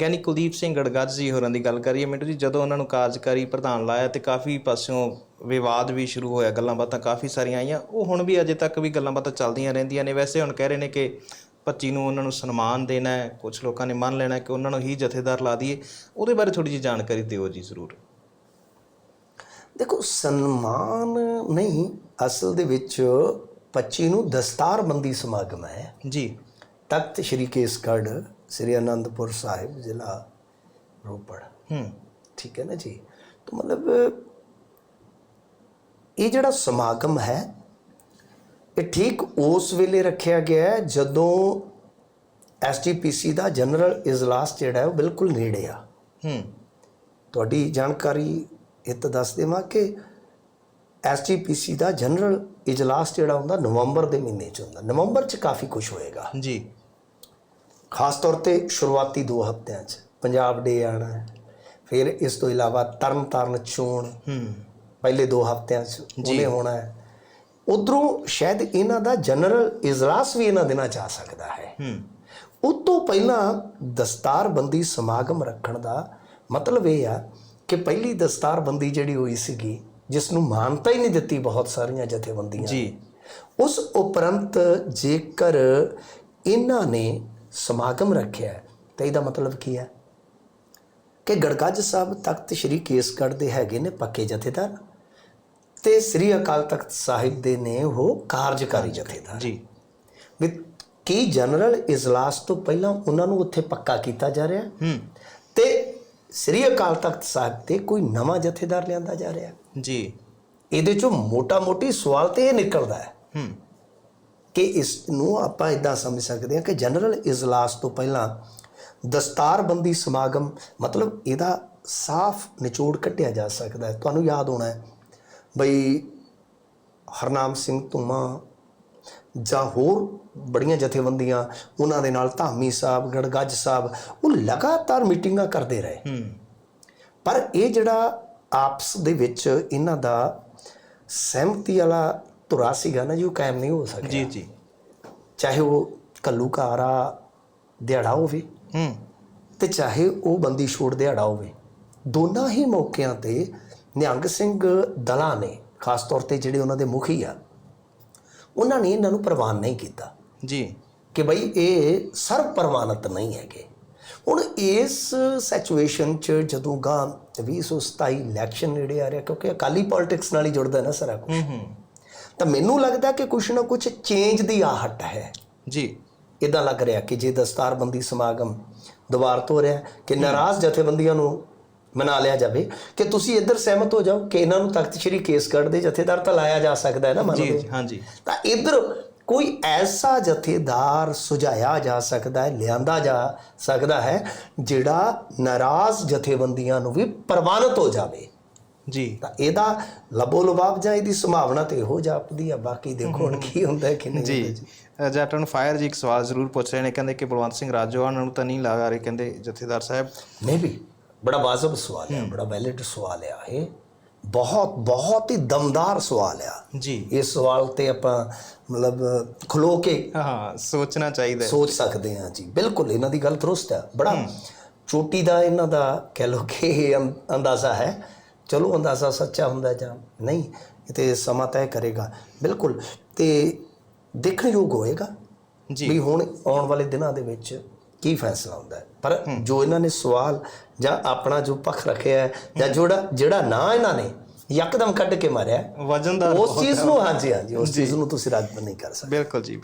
ਗਿਆਨੀ ਕੁਲਦੀਪ ਸਿੰਘ ਗੜਗੱਜ ਜੀ ਹੋਰਾਂ ਦੀ ਗੱਲ ਕਰੀਏ ਮਿੰਟੂ ਜੀ ਜਦੋਂ ਉਹਨਾਂ ਨੂੰ ਕਾਰਜਕਾਰੀ ਪ੍ਰਧਾਨ ਲਾਇਆ ਤੇ ਕਾਫੀ ਪਾਸਿਓਂ ਵਿਵਾਦ ਵੀ ਸ਼ੁਰੂ ਹੋਇਆ ਗੱਲਾਂ ਬਾਤਾਂ ਕਾਫੀ ਸਾਰੀਆਂ ਆਈਆਂ। ਉਹ ਹੁਣ ਵੀ ਅਜੇ ਤੱਕ ਵੀ ਗੱਲਾਂ ਬਾਤਾਂ ਚੱਲਦੀਆਂ ਰਹਿੰਦੀਆਂ ਨੇ। ਵੈਸੇ ਹੁਣ ਕਹਿ ਰਹੇ ਨੇ ਕਿ 25 ਨੂੰ ਉਹਨਾਂ ਨੂੰ ਸਨਮਾਨ ਦੇਣਾ ਹੈ ਕੁਝ ਲੋਕਾਂ ਨੇ ਮੰਨ ਲੈਣਾ ਕਿ ਉਹਨਾਂ ਨੂੰ ਹੀ ਜਥੇਦਾਰ ਲਾ ਦਈਏ। ਉਹਦੇ ਬਾਰੇ ਥੋੜੀ ਜਿਹੀ ਜਾਣਕਾਰੀ ਦਿਓ ਜੀ ਜ਼ਰੂਰ। ਦੇਖੋ ਸਨਮਾਨ ਨਹੀਂ ਅਸਲ ਦੇ ਵਿੱਚ 25 ਨੂੰ ਦਸਤਾਰਬੰਦੀ ਸਮਾਗਮ ਹੈ। ਜੀ। ਤਖਤ ਸ੍ਰੀ ਕੇਸਗੜ੍ਹ ਸ੍ਰੀ ਅਨੰਦਪੁਰ ਸਾਹਿਬ, ਜ਼ਿਲ੍ਹਾ ਰੋਪੜ। ਹੂੰ, ਠੀਕ ਹੈ ਨਾ ਜੀ? ਤਾਂ ਮਤਲਬ, ਇਹ ਜਿਹੜਾ ਸਮਾਗਮ ਹੈ, ਇਹ ਠੀਕ ਉਸ ਵੇਲੇ ਰੱਖਿਆ ਗਿਆ ਹੈ ਜਦੋਂ ਐਸਜੀਪੀਸੀ ਦਾ ਜਨਰਲ ਇਜਲਾਸ ਜਿਹੜਾ ਹੈ ਉਹ ਬਿਲਕੁਲ ਨੇੜੇ ਆ। ਹੂੰ, ਤੁਹਾਡੀ ਜਾਣਕਾਰੀ ਇਹ ਤਾਂ ਦੱਸ ਦੇਵਾਂ ਕਿ ਐਸਜੀਪੀਸੀ ਦਾ ਜਨਰਲ ਇਜਲਾਸ ਜਿਹੜਾ ਹੁੰਦਾ, ਨਵੰਬਰ ਦੇ ਮਹੀਨੇ 'ਚ ਹੁੰਦਾ। ਨਵੰਬਰ 'ਚ ਕਾਫੀ ਕੁਝ ਹੋਏਗਾ। ਜੀ। ਖਾਸ ਤੌਰ ਤੇ ਸ਼ੁਰੂਆਤੀ ਦੋ ਹਫ਼ਤਿਆਂ 'ਚ ਪੰਜਾਬ ਡੇ ਆਣਾ ਹੈ ਫਿਰ ਇਸ ਤੋਂ ਇਲਾਵਾ ਤਰਨ ਤਾਰਨ ਚੋਣ ਹੂੰ। ਪਹਿਲੇ ਦੋ ਹਫ਼ਤਿਆਂ 'ਚ ਉਹਨੇ ਹੋਣਾ ਹੈ। ਉਧਰੋਂ ਸ਼ਾਇਦ ਇਹਨਾਂ ਦਾ ਜਨਰਲ ਇਜਲਾਸ ਵੀ ਇਹਨਾਂ ਦਿਨਾਂ 'ਚ ਆ ਸਕਦਾ ਹੈ। ਹੂੰ। ਉਸ ਤੋਂ ਪਹਿਲਾਂ ਦਸਤਾਰਬੰਦੀ ਸਮਾਗਮ ਰੱਖਣ ਦਾ ਮਤਲਬ ਇਹ ਆ ਕਿ ਪਹਿਲੀ ਦਸਤਾਰਬੰਦੀ ਜਿਹੜੀ ਹੋਈ ਸੀਗੀ ਜਿਸ ਨੂੰ ਮਾਨਤਾ ਹੀ ਨਹੀਂ ਦਿੱਤੀ ਬਹੁਤ ਸਾਰੀਆਂ ਜਥੇਬੰਦੀਆਂ ਜੀ। ਉਸ ਉਪਰੰਤ ਜੇਕਰ ਇਹਨਾਂ ਨੇ ਸਮਾਗਮ ਰੱਖਿਆ ਤਾਂ ਇਹਦਾ ਮਤਲਬ ਕੀ ਹੈ? ਕਿ ਗੜਗੱਜ ਸਾਹਿਬ ਤਖਤ ਸ੍ਰੀ ਕੇਸਗੜ੍ਹ ਦੇ ਹੈਗੇ ਨੇ ਪੱਕੇ ਜਥੇਦਾਰ ਤੇ ਸ੍ਰੀ ਅਕਾਲ ਤਖਤ ਸਾਹਿਬ ਦੇ ਨੇ ਉਹ ਕਾਰਜਕਾਰੀ ਜਥੇਦਾਰ। ਜੀ। ਵੀ ਕੀ ਜਨਰਲ ਇਜਲਾਸ ਤੋਂ ਪਹਿਲਾਂ ਉਹਨਾਂ ਨੂੰ ਉੱਥੇ ਪੱਕਾ ਕੀਤਾ ਜਾ ਰਿਹਾ? ਹੈ। ਤੇ ਸ੍ਰੀ ਅਕਾਲ ਤਖਤ ਸਾਹਿਬ ਤੇ ਕੋਈ ਨਵਾਂ ਜਥੇਦਾਰ ਲਿਆਂਦਾ ਜਾ ਰਿਹਾ? ਜੀ। ਇਹਦੇ ਚੋਂ ਮੋਟਾ-ਮੋਟੀ ਸਵਾਲ ਤੇ ਇਹ ਨਿਕਲਦਾ ਹੈ। ਹੂੰ। ਕਿ ਇਸ ਨੂੰ ਆਪਾਂ ਇਦਾਂ ਸਮਝ ਸਕਦੇ ਹਾਂ ਕਿ ਜਨਰਲ ਇਜਲਾਸ ਤੋਂ ਪਹਿਲਾਂ ਦਸਤਾਰਬੰਦੀ ਸਮਾਗਮ ਮਤਲਬ ਇਹਦਾ ਸਾਫ਼ ਨਿਚੋੜ ਕੱਢਿਆ ਜਾ ਸਕਦਾ ਹੈ। ਤੁਹਾਨੂੰ ਯਾਦ ਹੋਣਾ ਹੈ ਬਈ ਹਰਨਾਮ ਸਿੰਘ ਧੁਮਾ ਜਾਂ ਹੋਰ ਬੜੀਆਂ ਜਥੇਬੰਦੀਆਂ ਉਹਨਾਂ ਦੇ ਨਾਲ ਧਾਮੀ ਸਾਹਿਬ ਗੜਗੱਜ ਸਾਹਿਬ ਉਹ ਲਗਾਤਾਰ ਮੀਟਿੰਗਾਂ ਕਰਦੇ ਰਹੇ। ਪਰ ਇਹ ਜਿਹੜਾ ਆਪਸ ਦੇ ਵਿੱਚ ਇਹਨਾਂ ਦਾ ਸਹਿਮਤੀ ਵਾਲਾ ਧੁਰਾ ਸੀਗਾ ਨਾ ਜੀ ਉਹ ਕਾਇਮ ਨਹੀਂ ਹੋ ਸਕਿਆ। ਜੀ ਜੀ। ਚਾਹੇ ਉਹ ਕੱਲੂਕਾਰਾ ਦਿਹਾੜਾ ਹੋਵੇ ਹੂੰ। ਤੇ ਚਾਹੇ ਉਹ ਬੰਦੀ ਛੋੜ ਦਿਹਾੜਾ ਹੋਵੇ ਦੋਨਾਂ ਹੀ ਮੌਕਿਆਂ ਤੇ ਨਿਹੰਗ ਸਿੰਘ ਦਲਾਂ ਨੇ ਖਾਸ ਤੌਰ ਤੇ ਜਿਹੜੇ ਉਹਨਾਂ ਦੇ ਮੁਖੀ ਆ ਉਹਨਾਂ ਨੇ ਇਹਨਾਂ ਨੂੰ ਪ੍ਰਵਾਨ ਨਹੀਂ ਕੀਤਾ। ਜੀ। ਕਿ ਬਈ ਇਹ ਸਰਵ ਪ੍ਰਮਾਣਿਤ ਨਹੀਂ ਹੈਗੇ। ਹੁਣ ਇਸ ਸਿਚੁਏਸ਼ਨ 'ਚ ਜਦੋਂ ਗਾ 2027 ਇਲੈਕਸ਼ਨ ਨੇੜੇ ਆ ਰਿਹਾ ਕਿਉਂਕਿ ਅਕਾਲੀ ਪੋਲਿਟਿਕਸ ਨਾਲ ਹੀ ਜੁੜਦਾ ਨਾ ਸਾਰਾ ਕੁਝ ਹੂੰ ਹੂੰ। ਤਾਂ ਮੈਨੂੰ ਲੱਗਦਾ ਕਿ ਕੁਛ ਨਾ ਕੁਛ ਚੇਂਜ ਦੀ ਆਹਟ ਹੈ। ਜੀ। ਇਦਾਂ ਲੱਗ ਰਿਹਾ ਕਿ ਜੇ ਦਸਤਾਰਬੰਦੀ ਸਮਾਗਮ ਦੁਬਾਰ ਤੋਂ ਹੋ ਰਿਹਾ ਕਿ ਨਾਰਾਜ਼ ਜਥੇਬੰਦੀਆਂ ਨੂੰ ਮਨਾ ਲਿਆ ਜਾਵੇ ਕਿ ਤੁਸੀਂ ਇੱਧਰ ਸਹਿਮਤ ਹੋ ਜਾਓ ਕਿ ਇਹਨਾਂ ਨੂੰ ਤਖਤ ਸ੍ਰੀ ਕੇਸਗੜ੍ਹ ਦੇ ਜਥੇਦਾਰ ਤਾਂ ਲਾਇਆ ਜਾ ਸਕਦਾ ਹੈ ਨਾ ਮੰਨ ਲਓ। ਜੀ, ਹਾਂਜੀ। ਤਾਂ ਇੱਧਰ ਕੋਈ ਐਸਾ ਜਥੇਦਾਰ ਸੁਝਾਇਆ ਜਾ ਸਕਦਾ ਹੈ ਲਿਆਂਦਾ ਜਾ ਸਕਦਾ ਹੈ ਜਿਹੜਾ ਨਾਰਾਜ਼ ਜਥੇਬੰਦੀਆਂ ਨੂੰ ਵੀ ਪ੍ਰਵਾਨਿਤ ਹੋ ਜਾਵੇ। ਜੀ। ਤਾਂ ਇਹਦਾ ਲਬੋ ਲਬਾਬ ਜਾਂ ਇਹਦੀ ਸੰਭਾਵਨਾ ਤੇ ਇਹੋ ਜਾਪਦੀ ਆ ਬਾਕੀ ਦੇਖੋ ਹੁਣ ਕੀ ਹੁੰਦਾ ਹੈ ਕਿ ਨਹੀਂ ਜੀ। ਜੱਟਨ ਫਾਇਰ ਜੀ ਇੱਕ ਸਵਾਲ ਜ਼ਰੂਰ ਪੁੱਛ ਰਹੇ ਨੇ ਕਹਿੰਦੇ ਕਿ ਬਲਵੰਤ ਸਿੰਘ ਰਾਜੋਆਣ ਨੂੰ ਤਾਂ ਨਹੀਂ ਲਗਾ ਰਹੇ ਕਹਿੰਦੇ ਜਥੇਦਾਰ ਸਾਹਿਬ। ਨਹੀਂ ਵੀ ਬੜਾ ਵਾਜਬ ਸਵਾਲ ਹੈ। ਬੜਾ ਵੈਲਿਡ ਸਵਾਲ ਹੈ ਇਹ। ਬਹੁਤ ਬਹੁਤ ਹੀ ਦਮਦਾਰ ਸਵਾਲ ਆ। ਜੀ। ਇਸ ਸਵਾਲ ਤੇ ਆਪਾਂ ਮਤਲਬ ਖਲੋ ਕੇ ਹਾਂ ਸੋਚਣਾ ਚਾਹੀਦਾ। ਸੋਚ ਸਕਦੇ ਹਾਂ ਜੀ। ਬਿਲਕੁਲ ਇਹਨਾਂ ਦੀ ਗੱਲ ਦਰੁਸਤ ਹੈ ਬੜਾ ਚੋਟੀ ਦਾ ਇਹਨਾਂ ਦਾ ਕਹਿ ਲੋ ਕਿ ਅੰਦਾਜ਼ਾ ਹੈ। ਚਲੋ ਅੰਦਾਜ਼ਾ ਸੱਚਾ ਹੁੰਦਾ ਜਾਂ ਨਹੀਂ ਇਹ ਤੇ ਸਮਾਂ ਤੈਅ ਕਰੇਗਾ। ਬਿਲਕੁਲ। ਤੇ ਦੇਖਣਯੋਗ ਹੋਏਗਾ ਜੀ। ਵੀ ਹੁਣ ਆਉਣ ਵਾਲੇ ਦਿਨਾਂ ਦੇ ਵਿੱਚ ਕੀ ਫੈਸਲਾ ਹੁੰਦਾ ਹੈ। ਪਰ ਜੋ ਇਹਨਾਂ ਨੇ ਸਵਾਲ ਜਾਂ ਆਪਣਾ ਜੋ ਪੱਖ ਰੱਖਿਆ ਹੈ ਜਾਂ ਜਿਹੜਾ ਜਿਹੜਾ ਨਾਂ ਇਹਨਾਂ ਨੇ ਯਕਦਮ ਕੱਢ ਕੇ ਮਾਰਿਆ ਹੈ, ਵਜਨਦਾਰ ਉਸ ਚੀਜ਼ ਨੂੰ ਹਾਂਜੀ ਹਾਂਜੀ ਉਸ ਚੀਜ਼ ਨੂੰ ਤੁਸੀਂ ਰੱਦ ਨਹੀਂ ਕਰ ਸਕਦੇ। ਬਿਲਕੁਲ ਜੀ